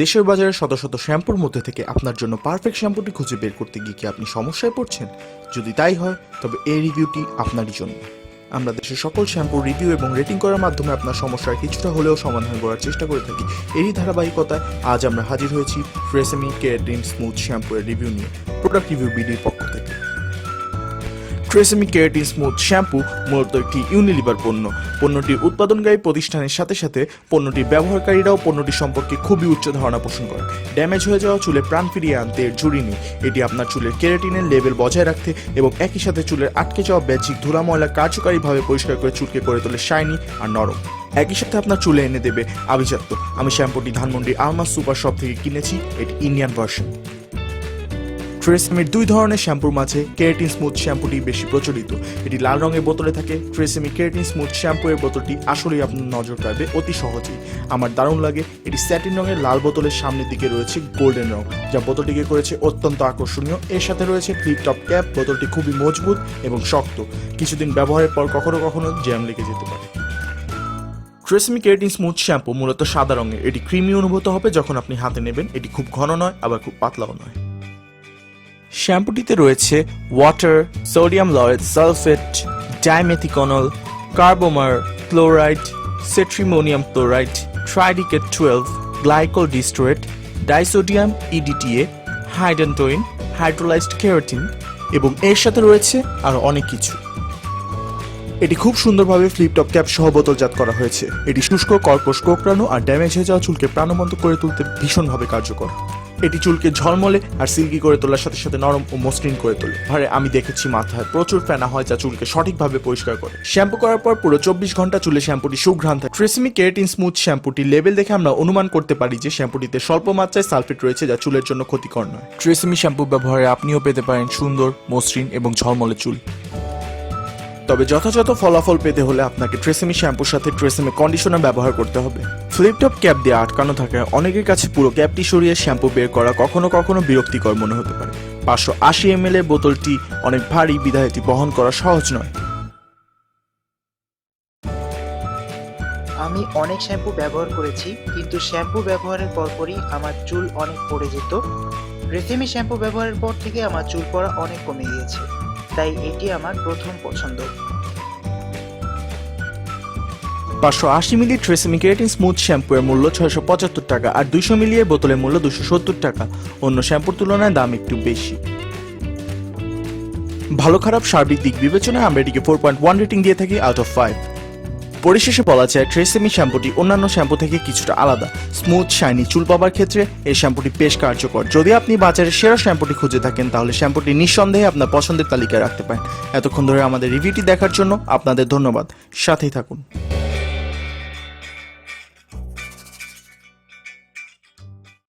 দেশের বাজারে শত শত শ্যাম্পুর মধ্যে থেকে আপনার জন্য পারফেক্ট শ্যাম্পুটি খুঁজে বের করতে গিয়ে কি আপনি সমস্যায় পড়ছেন? যদি তাই হয়, তবে এই রিভিউটি আপনারই জন্য। আমরা দেশের সকল শ্যাম্পুর রিভিউ এবং রেটিং করার মাধ্যমে আপনার সমস্যার কিছুটা হলেও সমাধান করার চেষ্টা করে থাকি। এরই ধারাবাহিকতায় আজ আমরা হাজির হয়েছি ফ্রেসেমি কেয়ারটিন স্মুথ শ্যাম্পুয়ের রিভিউ নিয়ে। প্রোডাক্ট রিভিউ বিডির পক্ষ থেকে। ট্রেসেমি কেরাটিন স্মুথ শ্যাম্পু মূলত একটি ইউনিলিভার পণ্য। পণ্যটির উৎপাদনকারী প্রতিষ্ঠানের সাথে সাথে পণ্যটির ব্যবহারকারীরাও পণ্যটি সম্পর্কে খুবই উচ্চ ধারণা পোষণ করে। ড্যামেজ হয়ে যাওয়া চুলে প্রাণ ফিরিয়ে আনতে এর ঝুড়ি নেই। এটি আপনার চুলের কেরাটিনের লেভেল বজায় রাখতে এবং একই সাথে চুলের আটকে যাওয়া ব্যাচিক ধুলা ময়লা কার্যকারীভাবে পরিষ্কার করে চুলকে করে তোলে শাইনি আর নরম। একই সাথে আপনার চুলে এনে দেবে আভিজাত্য। আমি শ্যাম্পুটি ধানমন্ডি আলমাস সুপার শপ থেকে কিনেছি। এটি ইন্ডিয়ান ভার্সন ট্রেসেমির দুই ধরনের শ্যাম্পুর মাঝে কেরাটিন স্মুথ শ্যাম্পুটি বেশি প্রচলিত। এটি লাল রঙের বোতলে থাকে। ট্রেসেমি কেরাটিন স্মুথ শ্যাম্পু এর বোতলটি আসলেই আপনার নজর কাড়বে অতি সহজেই। আমার দারুণ লাগে, এটি স্যাটিন রঙের লাল বোতলের সামনের দিকে রয়েছে গোল্ডেন রং, যা বোতলটিকে করেছে অত্যন্ত আকর্ষণীয়। এর সাথে রয়েছে ক্লিপ টপ ক্যাপ বোতলটি খুবই মজবুত এবং শক্ত। কিছুদিন ব্যবহারের পর কখনো কখনো জ্যাম লেগে যেতে পারে। ট্রেসমি কেরাটিন স্মুথ শ্যাম্পু মূলত সাদা রঙের। এটি ক্রিমি অনুভূত হবে যখন আপনি হাতে নেবেন। এটি খুব ঘন নয়, আবার খুব পাতলাও নয়। শ্যাম্পুটিতে রয়েছে water sodium laureth sulphate dimethiconol carbomer chloride cetrimonium chloride trideceth twelve glycol distearate disodium EDTA hydantoin hydrolysed keratin এবং এর সাথে রয়েছে আরও অনেক কিছু। এটি খুব সুন্দরভাবে ফ্লিপটপ ক্যাপ সহ বোতলজাত করা হয়েছে। এটি শুষ্ক, কর্কশ, কোকড়ানো আর ড্যামেজ হয়ে যাওয়া চুলকে প্রাণবন্ত করে তুলতে ভীষণভাবে কার্যকর। এটি চুলকে ঝলমলে আর সিল্কি করে তোলার সাথে সাথে নরম ও মসৃণ করে তোলে। ভারে আমি দেখেছি মাথায় প্রচুর ফেনা হয় যা চুলকে সঠিকভাবে পরিষ্কার করে। শ্যাম্পু করার পর পুরো চব্বিশ ঘণ্টা চুলে শ্যাম্পুটি সুঘ্রাণ থাকে। ট্রেসিমি কেরাটিন স্মুথ শ্যাম্পুটি লেভেল দেখে আমরা অনুমান করতে পারি যে শ্যাম্পুটিতে স্বল্প মাত্রায় সালফেট রয়েছে যা চুলের জন্য ক্ষতিকর নয়। ট্রেসিমি শ্যাম্পু ব্যবহারে আপনিও পেতে পারেন সুন্দর, মসৃণ এবং ঝলমলে চুল। তবে যথাযথ ফলাফল পেতে হলে আপনাকে ট্রেসেমি শ্যাম্পুর সাথে ট্রেসেমি কন্ডিশনার ব্যবহার করতে হবে। ফ্লিপটপ ক্যাপ দিয়ে আটকানো থাকায় অনেকের কাছে পুরো ক্যাপটি সরিয়ে শ্যাম্পু বের করা কখনো কখনো বিরক্তিকর মনে হতে পারে। পাঁচশো আশি এম এর বোতলটি অনেক ভারী বিধায় এটি বহন করা সহজ নয়। আমি অনেক শ্যাম্পু ব্যবহার করেছি, কিন্তু শ্যাম্পু ব্যবহারের পরপরই আমার চুল অনেক পড়ে যেত। রেসেমি শ্যাম্পু ব্যবহারের পর থেকে আমার চুল পড়া অনেক কমে গিয়েছে। তাই এটি আমার প্রথম পছন্দ। পাঁচশো আশি মিলি ট্রেসেমি কেরাটিন স্মুথ শ্যাম্পু এর মূল্য ছয়শো পঁচাত্তর টাকা আর দুইশো মিলি এর বোতলের মূল্য দুশো সত্তর টাকা। অন্য শ্যাম্পুর তুলনায় দাম একটু বেশি। ভালো খারাপ সার্বিক দিক বিবেচনায় আমরা এটিকে ফোর পয়েন্ট ওয়ান রেটিং দিয়ে থাকি আউট অফ ফাইভ পরিশেষে বলা যায়, ট্রেসেমি শ্যাম্পুটি অন্যান্য শ্যাম্পু থেকে কিছুটা আলাদা। স্মুথ, শাইনি, চুল পাবার ক্ষেত্রে এই শ্যাম্পুটি বেশ কার্যকর। যদি আপনি বাজারে সেরা শ্যাম্পুটি খুঁজে থাকেন, তাহলে শ্যাম্পুটি নিঃসন্দেহে আপনার পছন্দের তালিকায় রাখতে পারেন। এতক্ষণ ধরে আমাদের রিভিউটি দেখার জন্য আপনাদের ধন্যবাদ। সাথেই থাকুন।